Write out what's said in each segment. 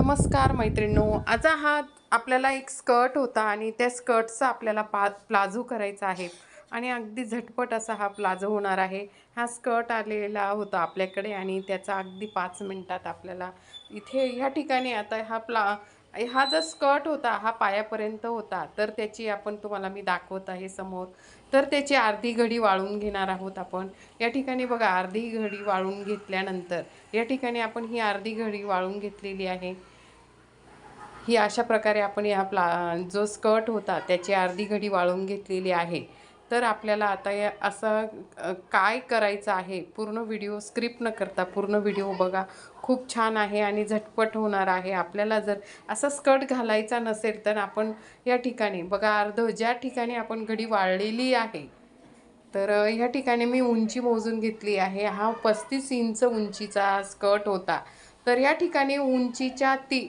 नमस्कार मैत्रिणींनो आज हा आपल्याला एक स्कर्ट होता आणि त्या स्कर्टचा आपल्याला पा प्लाझो करायचा आहे. आणि अगदी झटपट असा हा प्लाझो होणार आहे. हा स्कर्ट आलेला होता आपल्याकडे आणि त्याचा अगदी पाच मिनटात आपल्याला इथे ह्या ठिकाणी आता हा प्ला हा जो स्कर्ट होता हा पायापर्यंत होता तर त्याची आपण तुम्हाला मी दाखवत आहे समोर. तर त्याची अर्धी घडी वाळून घेणार आहोत आपण. या ठिकाणी बघा अर्धी घडी वाळून घेतल्यानंतर या ठिकाणी आपण ही अर्धी घडी वाळून घेतलेली आहे. ही अशा प्रकारे आपण या प्ला जो स्कर्ट होता त्याची अर्धी घडी वाळून घेतलेली आहे. तर आपल्याला आता या असं काय करायचं आहे? पूर्ण व्हिडिओ स्क्रिप्ट न करता पूर्ण व्हिडिओ बघा. खूप छान आहे आणि झटपट होणार आहे. आपल्याला जर असा स्कर्ट घालायचा नसेल तर आपण या ठिकाणी बघा अर्ध ज्या ठिकाणी आपण घडी वाळलेली आहे तर ह्या ठिकाणी मी उंची मोजून घेतली आहे. हा पस्तीस इंच उंचीचा स्कर्ट होता. तर या ठिकाणी उंचीच्या ती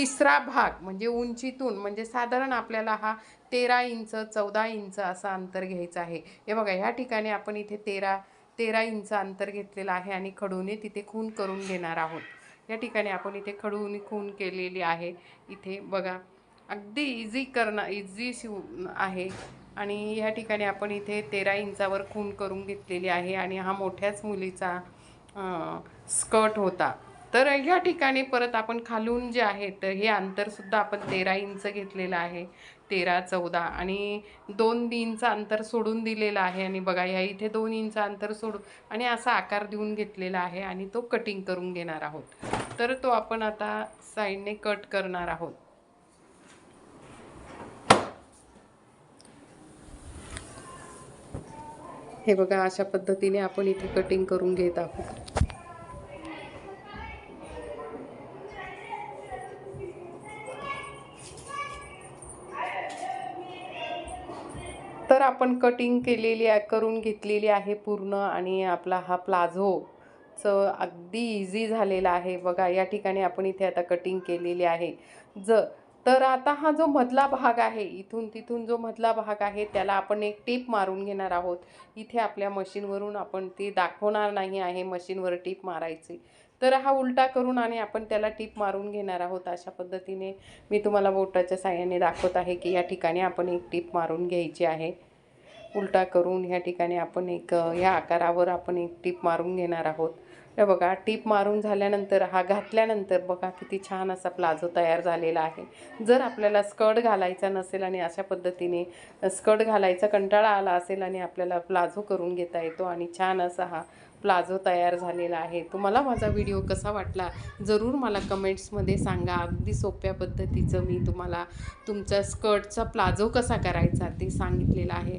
तिसरा भाग म्हणजे उंचीतून म्हणजे साधारण आपल्याला हा तेरा इंच चौदा इंच असा अंतर घ्यायचं आहे. हे बघा ह्या ठिकाणी आपण इथे तेरा तेरा इंच अंतर घेतलेलं आहे आणि खडूने तिथे खून करून घेणार आहोत. या ठिकाणी आपण इथे खडूने खून केलेली आहे. इथे बघा अगदी इझी करणं इझी शिव आहे. आणि ह्या ठिकाणी आपण इथे तेरा इंचावर खून करून घेतलेली आहे आणि हा मोठ्याच मुलीचा स्कर्ट होता. तर ह्या ठिकाणी परत आपण खालून जे आहे तर हे अंतरसुद्धा आपण तेरा इंच घेतलेलं आहे. तेरा चौदा आणि दोन इंच अंतर सोडून दिलेलं आहे. आणि बघा ह्या इथे दोन इंच अंतर सोडून आणि असा आकार देऊन घेतलेला आहे आणि तो कटिंग करून घेणार आहोत. तर तो आपण आता साईडने कट करणार आहोत. हे बघा अशा पद्धतीने आपण इथे कटिंग करून घेत आहोत. तर आपण कटिंग केलेली आहे करून घेतलेली आहे पूर्ण आणि आपला हा प्लाझोचं अगदी इझी झालेला आहे. बघा या ठिकाणी आपण इथे आता कटिंग केलेली आहे. ज तर आता हा जो मधला भाग आहे इथून तिथून जो मधला भाग आहे त्याला आपण एक टीप मारून घेणार आहोत. इथे आपल्या मशीनवरून आपण ती दाखवणार नाही आहे मशीनवर टीप मारायची. तर हा उलटा करून आणि आपण त्याला टीप मारून घेणार आहोत. अशा पद्धतीने मी तुम्हाला बोटाच्या साह्याने दाखवत आहे की या ठिकाणी आपण एक टीप मारून घ्यायची आहे. उलटा करून ह्या ठिकाणी आपण एक ह्या आकारावर आपण एक टीप मारून घेणार आहोत. तर बघा टीप मारून झाल्यानंतर हा घातल्यानंतर बघा किती छान असा प्लाझो तयार झालेला आहे. जर आपल्याला स्कर्ट घालायचा नसेल आणि अशा पद्धतीने स्कर्ट घालायचा कंटाळा आला असेल आणि आपल्याला प्लाझो करून घेता येतो आणि छान असा हा प्लाझो तयार झालेला आहे. तुम्हाला माझा व्हिडिओ कसा वाटला जरूर मला कमेंट्समध्ये सांगा. अगदी सोप्या पद्धतीचं मी तुम्हाला तुमचा स्कर्टचा प्लाझो कसा करायचा ते सांगितलेलं आहे.